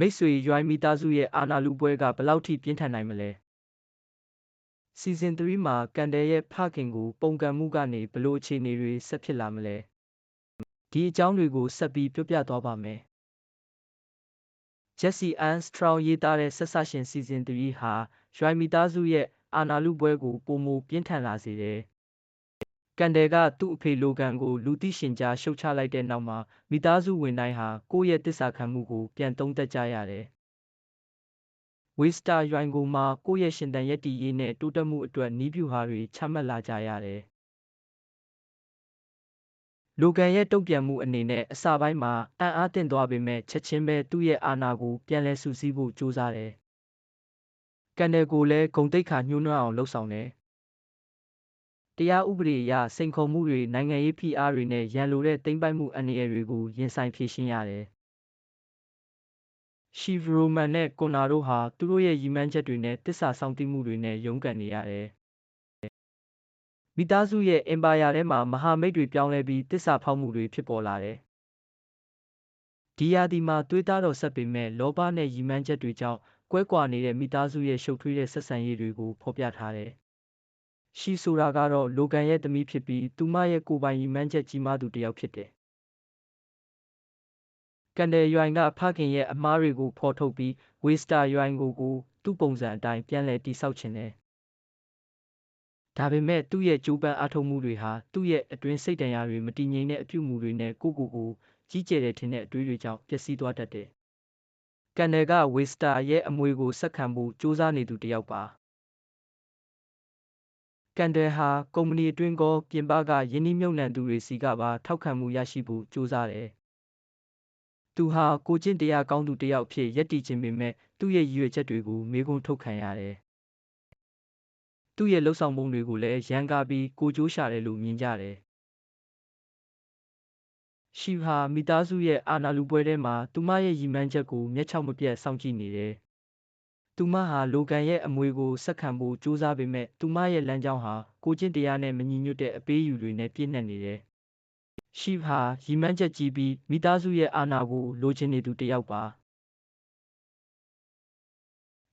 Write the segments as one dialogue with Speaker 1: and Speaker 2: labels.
Speaker 1: မိတ်ဆွေရွိုင်းမိသားစုရဲ့အာနာလူပွဲကဘယ်လောက်ထိပြင်းထန်နိုင်မလဲစီဇန်3မှာကန်တယ်ရဲ့ဖခင်ကိုပုံကံမှုကနေဘလို့အခြေအနေတွေဆက်ဖြစ်လာမလဲဒီအကြောင်းတွေကိုဆက်ပြီးပြောပြသွားပါမယ်ဂျက်စီအန်စထရောင်းရေးသားတဲ့ဆက်ဆရှင်စီဇန်3ဟာရွိုင်းမိသားစုရဲ့အာနာလူပွဲကိုပုံမပြင်းထန်လာစေတယ် ကန်တယ်ကသူ့အဖေလိုဂန်ကိုလူသိရှင်ကြားရှုတ်ချလိုက်တဲ့နောက်မှာမိသားစုဝင်တိုင်းဟာကိုယ့်ရဲ့တစ္ဆာခံမှုကိုပြန်သုံးသပ်ကြရတယ်။ဝေစတာရွိုင်ကိုမှာကိုယ့်ရဲ့ရှင်သန်ရပ်တည်ရေးနဲ့တိုးတက်မှုအတွက်နည်းဗျူဟာတွေချမှတ်လာကြရတယ်။လိုဂန်ရဲ့တုံ့ပြန်မှုအနေနဲ့အစပိုင်းမှာအံ့အားသင့်သွားပေမဲ့ချက်ချင်းပဲသူ့ရဲ့အာဏာကိုပြန်လည်စုစည်းဖို့ကြိုးစားတယ်။ကန်တယ်ကိုလည်းဂုံတိတ်ခါညှိုးနွမ်းအောင်လှုပ်ဆောင်တယ်။ တရားဥပဒေအရစိန်ခေါ်မှုတွေနိုင်ငံရေးဖိအားတွေနဲ့ရန်လိုတဲ့သိမ်းပိုက်မှုအန္တရာယ်တွေကိုရင်ဆိုင်ဖြေရှင်းရတယ်။ရှီဗရိုမန်နဲ့ကွန်နာတို့ဟာသူတို့ရဲ့ရည်မှန်းချက်တွေနဲ့တစ္ဆာစောင့်သိမှုတွေနဲ့ရုန်းကန်နေရတယ်။မိသားစုရဲ့အင်ပါယာထဲမှာမဟာမိတ်တွေပြောင်းလဲပြီးတစ္ဆာဖောက်မှုတွေဖြစ်ပေါ်လာတယ်။ဒီယာဒီမှာသွေးသားတော်ဆက်ပေမဲ့လောဘနဲ့ရည်မှန်းချက်တွေကြောင့်ကွဲကွာနေတဲ့မိသားစုရဲ့ရှုပ်ထွေးတဲ့ဆက်ဆံရေးတွေကိုဖော်ပြထားတယ်။ ရှီဆိုတာကတော့လိုဂန်ရဲ့သမီးဖြစ်ပြီးသူမရဲ့ကိုယ်ပိုင်ရည်မှန်းချက်ကြီးမားသူတစ်ယောက်ဖြစ်တယ်။ကန်တယ်ရွိုင်ကဖခင်ရဲ့အမားတွေကိုဖော်ထုတ်ပြီးဝေစတာရွိုင်ကိုကိုသူ့ပုံစံအတိုင်းပြန်လည်တည်ဆောက်ခြင်းတယ်။ဒါပေမဲ့သူ့ရဲ့ကြိုးပမ်းအားထုတ်မှုတွေဟာသူ့ရဲ့အတွင်းစိတ်တန်ရာတွေမတည်ငြိမ်တဲ့အပြုအမူတွေနဲ့ကိုကိုကိုကြီးကျယ်တဲ့ထင်တဲ့အတွေးတွေကြောင့်ပျက်စီးသွားတတ်တယ်။ကန်တယ်ကဝေစတာရဲ့အမွေကိုဆက်ခံဖို့စူးစမ်းနေသူတစ်ယောက်ပါ။ ကန်တယ်ဟာ ကုမ္ပဏီအတွင်းကော ပြင်ပက ရင်းနှီးမြှုပ်နှံသူတွေဆီကပါ ထောက်ခံမှုရရှိဖို့ ကြိုးစားတယ်။သူဟာ ကိုကျင့်တရားကောင်းသူတစ်ယောက်ဖြစ် ရပ်တည်ခြင်းပေမဲ့သူ့ရဲ့ ရည်ရွယ်ချက်တွေကို မေးခွန်းထုတ်ခံရတယ်။သူ့ရဲ့လှုပ်ဆောင်ပုံတွေကိုလည်း ရန်ကားပြီး ကိုကြိုးရှာတယ်လို့ မြင်ကြတယ်။ရှီဟာမိသားစုရဲ့ အာဏာလူပွဲထဲမှာ သူမရဲ့ ရည်မှန်းချက်ကို မျက်ခြောက်မပြတ် စောင့်ကြည့်နေတယ်။ သူမဟာလိုဂန်ရဲ့အမွေကိုဆက်ခံဖို့ကြိုးစားပေမဲ့သူမရဲ့လမ်းကြောင်းဟာကိုကျင့်တရားနဲ့မညီညွတ်တဲ့အပေးအယူတွေနဲ့ပြည့်နှက်နေတယ်။ရှီဟာရီမန်းချက်ကြီးပြီးမိသားစုရဲ့အာဏာကိုလိုချင်နေသူတစ်ယောက်ပါ။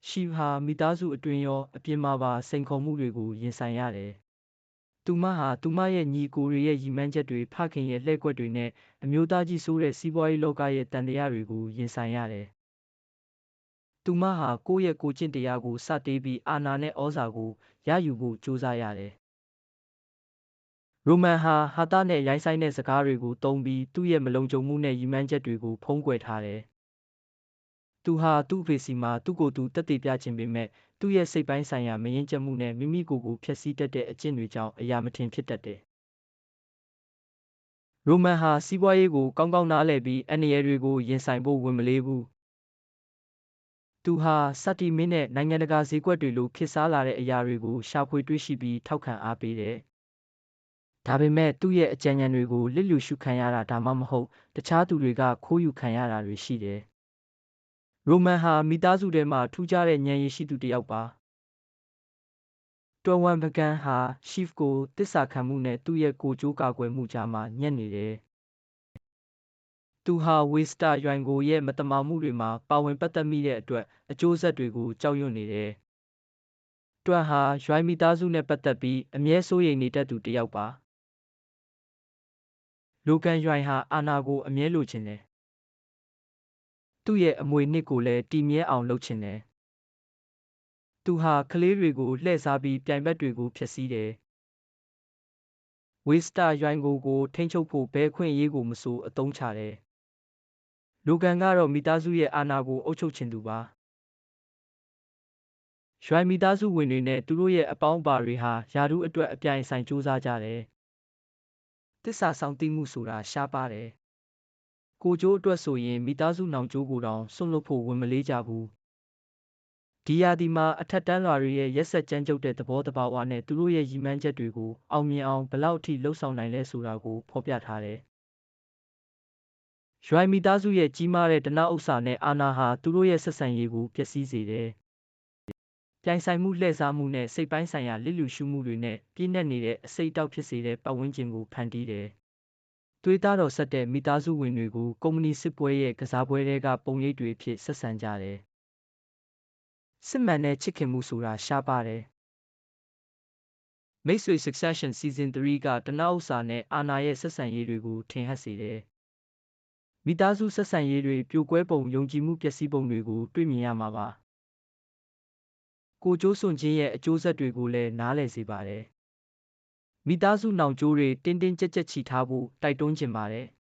Speaker 1: ရှီဟာမိသားစုအတွင်းရောအပြင်မှာပါစိန်ခေါ်မှုတွေကိုရင်ဆိုင်ရတယ်။သူမဟာသူမရဲ့ညီကိုတွေရဲ့ရီမန်းချက်တွေဖခင်ရဲ့လှည့်ကွက်တွေနဲ့အမျိုးသားကြီးဆိုးတဲ့စီးပွားရေးလောကရဲ့တန်တရားတွေကိုရင်ဆိုင်ရတယ်။ သူမဟာကိုယ့်ရဲ့ကိုယ်ကျင့်တရားကိုစတေးပြီးအာဏာနဲ့ဩဇာကိုရယူဖို့ကြိုးစားရတယ်။ရိုမန်ဟာဟာတာနဲ့ရိုင်းဆိုင်တဲ့စကားတွေကိုသုံးပြီးသူ့ရဲ့မလုံခြုံမှုနဲ့ရည်မှန်းချက်တွေကိုဖုံးကွယ်ထားတယ်။သူဟာသူ့အဖေစီမှာသူ့ကိုယ်သူတက်တည်ပြခြင်းပေမဲ့သူ့ရဲ့စိတ်ပိုင်းဆိုင်ရာမယဉ်ကျက်မှုနဲ့မိမိကိုယ်ကိုဖျက်ဆီးတတ်တဲ့အကျင့်တွေကြောင့်အရာမထင်ဖြစ်တတ်တယ်။ရိုမန်ဟာစီးပွားရေးကိုကောင်းကောင်းနားလည်ပြီးအန္တရာယ်တွေကိုရင်ဆိုင်ဖို့ဝန်မလေးဘူး သူဟာစတီမင်းနဲ့နိုင်ငံတကာဈေးကွက်တွေလိုခေတ်စားလာတဲ့အရာတွေကိုရှာဖွေတွေ့ရှိပြီးထောက်ခံအားပေးတယ်။ဒါပေမဲ့သူ့ရဲ့အကြံဉာဏ်တွေကိုလစ်လျူရှုခံရတာဒါမှမဟုတ်တခြားသူတွေကခိုးယူခံရတာတွေရှိတယ်။ရိုမန်ဟာမိသားစုထဲမှာထူးခြားတဲ့ဉာဏ်ရည်ရှိသူတစ်ယောက်ပါ။တော်ဝန်ပကန်ဟာရှီဖ်ကိုတစ္ဆာခံမှုနဲ့သူ့ရဲ့ကိုကြိုးကာကွယ်မှုကြားမှာညှက်နေတယ်။ သူဟာဝေစတာရွိုင်ကိုရဲ့မသမာမှုတွေမှာပါဝင်ပတ်သက်မိတဲ့အတွက်အကျိုးဆက်တွေကိုကြောက်ရွံ့နေတယ်။တွမ်ဟာရွိုင်မိသားစုနဲ့ပတ်သက်ပြီးအမြဲစိုးရိမ်နေတတ်သူတစ်ယောက်ပါ။လိုကန်ရွိုင်ဟာအာနာကိုအမြဲလိုချင်တယ်။သူ့ရဲ့အမွေနှစ်ကိုလည်းတည်မြဲအောင်လုပ်ချင်တယ်။သူဟာကလေးတွေကိုလှည့်စားပြီးပြိုင်ဘက်တွေကိုဖျက်ဆီးတယ်။ဝေစတာရွိုင်ကိုကိုထိန်းချုပ်ဖို့ဘဲခွင့်ရေးကိုမဆိုအသုံးချတယ် လိုဂန်ကတော့မိသားစုရဲ့အာဏာကိုအုပ်ချုပ်ချင်သူပါ။ရွိုင်မိသားစုဝင်တွေနဲ့သူတို့ရဲ့အပေါင်းအပါတွေဟာယာဒူးအတွက်အပြိုင်ဆိုင်စူးစမ်းကြတယ်။တစ္ဆာဆောင်သိမှုဆိုတာရှားပါတယ်။ကိုကျိုးအတွက်ဆိုရင်မိသားစုနောင်ကျိုးကိုတောင်ဆွန့်လွတ်ဖို့ဝင်မလေးကြဘူး။ဒီယာဒီမှာအထက်တန်းလွာတွေရဲ့ရက်ဆက်ကြမ်းကြုတ်တဲ့သဘောတဘာဝနဲ့သူတို့ရဲ့ရည်မှန်းချက်တွေကိုအောင်မြင်အောင်ဘလောက်ထိလှုပ်ဆောင်နိုင်လဲဆိုတာကိုဖော်ပြထားတယ်။ ရွိုင်မိသားစုရဲ့ကြီးမားတဲ့ဒနာဥစ္စာနဲ့အာဏာဟာသူတို့ရဲ့ဆက်ဆံရေးကိုပျက်စီးစေတယ်။ပြိုင်ဆိုင်မှုလှည့်စားမှုနဲ့စိတ်ပိုင်းဆိုင်ရာလစ်လျူရှုမှုတွေနဲ့ပြည့်နှက်နေတဲ့အစိတ်အတောက်ဖြစ်စေတဲ့ပတ်ဝန်းကျင်ကိုဖန်တီးတယ်သွေးသားတော်ဆက်တဲ့မိသားစုဝင်တွေကိုကုမ္ပဏီစစ်ပွဲရဲ့ကစားပွဲထဲကပုံရိပ်တွေအဖြစ်ဆက်ဆံကြတယ်။စစ်မှန်တဲ့ချစ်ခင်မှုဆိုတာရှားပါတယ်။မိတ်ဆွေ Succession Season 3ကတနောက်ဥစ္စာနဲ့အာနာရဲ့ဆက်ဆံရေးတွေကိုထင်ဟပ်စေတယ်။ မိသားစုဆက်ဆံရေးတွေပြိုကွဲပုံယုံကြည်မှုပျက်စီးပုံတွေကို တွေ့မြင်ရမှာပါ။ကိုကျိုးစွန်ချင်းရဲ့အကျိုးဆက်တွေကိုလည်းနားလည်စေပါတယ်။မိသားစုနောင်ကြိုးတွေတင်းတင်းကြပ်ကြပ်ချီထားဖို့တိုက်တွန်းချင်ပါတယ်။